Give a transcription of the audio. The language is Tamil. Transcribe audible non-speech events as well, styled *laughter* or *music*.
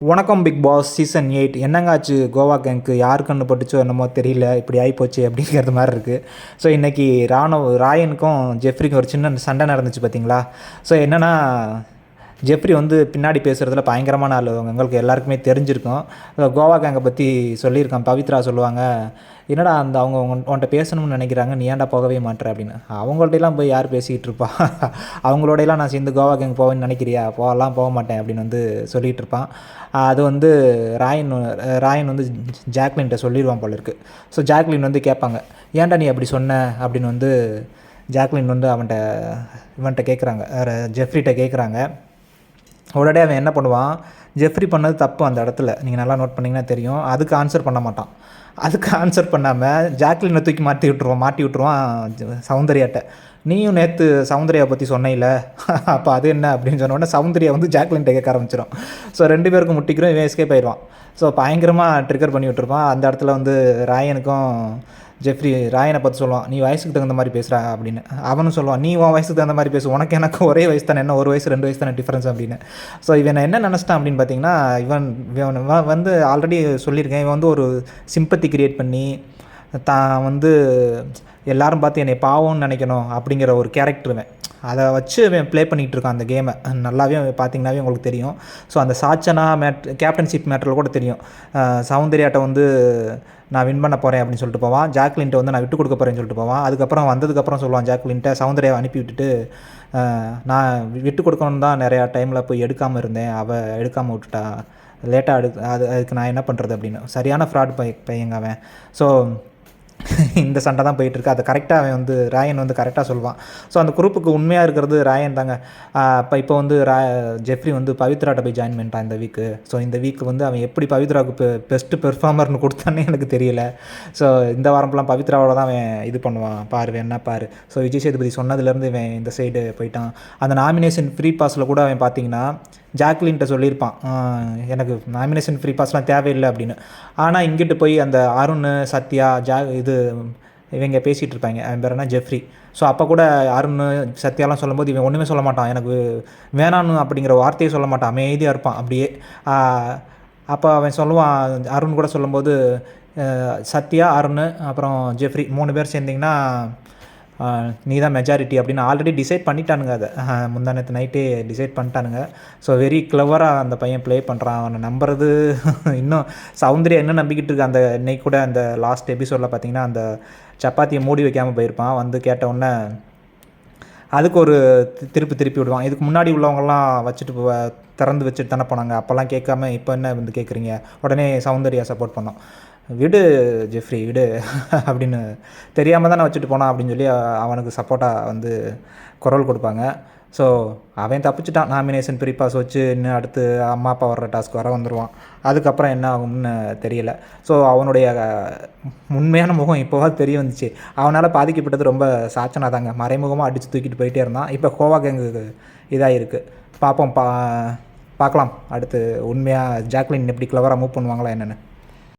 வணக்கம் பிக் பாஸ் சீசன் எயிட் என்னங்காச்சு கோவா கேங்க்கு யார் கண்ணு பட்டுச்சோ என்னமோ தெரியல. இப்படி ஆகிப்போச்சு அப்படிங்கிறது மாதிரி இருக்குது ஸோ இன்றைக்கி ராணுவ ராயனுக்கும் ஜெஃப்ரிக்கும் ஒரு சின்ன சண்டை நடந்துச்சு பார்த்தீங்களா ஸோ என்னென்னா ஜெஃப்ரி வந்து பின்னாடி பேசுகிறதுல பயங்கரமான ஆள். எங்களுக்கு எல்லாருக்குமே தெரிஞ்சிருக்கும். கோவா கேங்கை பற்றி சொல்லியிருக்கான். பவித்ரா சொல்லுவாங்க. என்னடா அந்த அவங்க உன் உன்கிட்ட பேசணும்னு நினைக்கிறாங்க. நீ ஏன்டா போகவே மாட்டேற அப்படின்னு. அவங்கள்ட்டலாம் போய் யார் பேசிக்கிட்டு இருப்பா? *laughs* அவங்களோடையெல்லாம் நான் சேர்ந்து கோவா கேங் போவேன்னு நினைக்கிறியா? போகலாம் போக மாட்டேன் அப்படின்னு வந்து சொல்லிகிட்டு இருப்பான். அது வந்து ராயன் ராயன் வந்து ஜாக்லின்கிட்ட சொல்லிடுவான் போல இருக்குது ஸோ ஜாக்லின் வந்து கேட்பாங்க. ஏன்டா நீ அப்படி சொன்ன? அப்படின்னு வந்து ஜாக்லின் வந்து அவன்கிட்ட இவன்கிட்ட கேட்குறாங்க ஜெஃப்ரிகிட்ட கேட்குறாங்க உடனே அவன் என்ன பண்ணுவான்? ஜெஃப்ரி பண்ணது தப்பு அந்த இடத்துல. நீங்கள் நல்லா நோட் பண்ணிங்கன்னா தெரியும். அதுக்கு ஆன்சர் பண்ண மாட்டான். அதுக்கு ஆன்சர் பண்ணாமல் ஜாக்லினை தூக்கி மாட்டி விட்ருவான் மாட்டி விட்ருவான் சௌந்தர்யாட்ட. நீயும் நேற்று சௌந்தர்யா பற்றி சொன்னையில *laughs* அப்போ அது என்ன அப்படின்னு சொன்ன உடனே சௌந்தர்யா வந்து ஜாக்லின் கேட்க ஆரம்பிச்சிடும் ஸோ ரெண்டு பேருக்கும் முட்டிக்கிறோம் இவன் எஸ்கேப் ஆயிடுவான். ஸோ பயங்கரமாக ட்ரிகர் பண்ணி விட்டுருப்பான். அந்த இடத்துல வந்து ராயனுக்கும் ஜெஃப்ரி ராயனை பார்த்து சொல்லுவான் நீ வயசுக்கு தகுந்த மாதிரி பேசுகிறா அப்படின்னு. அவனும் சொல்லுவான் நீ உன் வயசுக்கு தகுந்த மாதிரி பேசு உனக்கு எனக்கு ஒரே வயசு தானே என்ன ஒரு வயசு ரெண்டு வயசு தானே டிஃப்ரென்ஸ் அப்படின்னு. ஸோ இவன் என்ன நினச்சிட்டான் அப்படின்னு பார்த்தீங்கன்னா இவன் இவன் இவன் வந்து ஆல்ரெடி சொல்லியிருக்கேன் இவன் வந்து ஒரு சிம்பத்தி கிரியேட் பண்ணி தான் வந்து எல்லாரும் பார்த்து என்னை பாவம்னு நினைக்கணும் அப்படிங்கிற ஒரு கேரக்டருவேன் அதை வச்சு அவன் ப்ளே பண்ணிகிட்டு இருக்கான் அந்த கேமை நல்லாவே பார்த்தீங்கன்னாவே உங்களுக்கு தெரியும். ஸோ அந்த சாச்சனா மேட் கேப்டன்ஷிப் மேட்டரில் கூட தெரியும். சௌந்தர்யாட்ட வந்து நான் வின் பண்ண போகிறேன் அப்படின்னு சொல்லிட்டு போவான். ஜாக்லின்ட்ட வந்து நான் விட்டு கொடுக்க போகிறேன்னு சொல்லிட்டு போவான். அதுக்கப்புறம் வந்ததுக்கப்புறம் சொல்லுவான் ஜாக்லின்ட்ட சௌந்தர்யாவை அனுப்பி விட்டுட்டு நான் விட்டு கொடுக்கணும் தான் நிறையா டைமில் போய் எடுக்காமல் இருந்தேன். அவள் எடுக்காமல் விட்டுட்டா. லேட்டாக எடு அது அதுக்கு நான் என்ன பண்ணுறது அப்படின்னு. சரியான ஃப்ராட் பை பையங்க அவன். ஸோ இந்த சண்டை தான் போயிட்டுருக்கு. அதை கரெக்டாக அவன் வந்து ராயன் வந்து கரெக்டாக சொல்லுவான் ஸோ அந்த குரூப்புக்கு உண்மையாக இருக்கிறது ராயன் தாங்க. இப்போ இப்போ வந்து ரா ஜெஃப்ரி வந்து பவித்ராட்ட போய் ஜாயின் பண்ணிட்டான் இந்த வீக்கு ஸோ இந்த வீக் வந்து அவன் எப்படி பவித்ராவுக்கு பெஸ்ட்டு பெர்ஃபார்மர்னு கொடுத்தானே எனக்கு தெரியல. ஸோ இந்த வாரம்லாம் பவித்ராவோட தான் அவன் இது பண்ணுவான். பாரு என்ன பாரு. ஸோ விஜய் சேதுபதி சொன்னதுலேருந்து இவன் இந்த சைடு போயிட்டான். அந்த நாமினேஷன் ஃப்ரீ பாஸில் கூட அவன் பார்த்தீங்கன்னா ஜாக்லின்ட்ட சொல்லியிருப்பான் எனக்கு நாமினேஷன் ஃப்ரீ பாஸ்லாம் தேவையில்லை அப்படின்னு. ஆனால் இங்கிட்டு போய் அந்த அருண் சத்யா ஜா இது இவங்க பேசிகிட்டு இருப்பாங்க. அவன் பேர் என்ன? ஜெஃப்ரி. ஸோ அப்போ கூட அருண் சத்யாலாம் சொல்லும்போது இவன் ஒன்றுமே சொல்ல மாட்டான். எனக்கு வேணான்னு அப்படிங்கிற வார்த்தையை சொல்ல மாட்டான். அமைதியாக இருப்பான் அப்படியே. அப்போ அவன் சொல்லுவான் அருண் கூட சொல்லும்போது சத்யா அருண் அப்புறம் ஜெஃப்ரி மூணு பேர் சேர்ந்திங்கன்னா நீ தான் மெஜாரிட்டி அப்படின்னு ஆல்ரெடி டிசைட் பண்ணிட்டானுங்க அதை. முந்தானத்து நைட்டே டிசைட் பண்ணிட்டானுங்க. ஸோ வெரி கிளவராக அந்த பையன் ப்ளே பண்ணுறான் அவனை நம்புறது *laughs* இன்னும் சௌந்தர்யா என்ன நம்பிக்கிட்டு இருக்கு? அந்த இன்னைக்கு கூட அந்த லாஸ்ட் எபிசோடில் பார்த்தீங்கன்னா அந்த சப்பாத்தியை மூடி வைக்காமல் போயிருப்பான். வந்து கேட்ட உடனே அதுக்கு ஒரு திருப்பி திருப்பி விடுவான். இதுக்கு முன்னாடி உள்ளவங்கலாம் வச்சுட்டு திறந்து வச்சுட்டு தானே போனாங்க. அப்போல்லாம் கேட்காம இப்போ என்ன வந்து கேட்குறீங்க உடனே சௌந்தர்யா சப்போர்ட் பண்ணோம் விடு ஜெஃப்ரி விடு *laughs* அப்படின்னு தெரியாமல் தானே வச்சுட்டு போனான் அப்படின்னு சொல்லி அவனுக்கு சப்போர்ட்டாக வந்து குரல் கொடுப்பாங்க. ஸோ அவன் தப்பிச்சிட்டான். நாமினேஷன் பிரிப்பாஸ் வச்சு இன்னும் அடுத்து அம்மா அப்பா வர்ற டாஸ்க் வர வந்துடுவான் அதுக்கப்புறம் என்ன ஆகும்னு தெரியல. ஸோ அவனுடைய உண்மையான முகம் இப்போவாது தெரிய வந்துச்சு. அவனால் பாதிக்கப்பட்டது ரொம்ப சாச்சனா தாங்க. மறைமுகமாக அடித்து தூக்கிட்டு போயிட்டே இருந்தான். இப்போ கோவா கேங்குக்கு இதாக இருக்குது பார்ப்போம் பா பார்க்கலாம். அடுத்து உண்மையாக ஜாக்லின் எப்படி கிளவராக மூவ் பண்ணுவாங்களா என்னென்னு.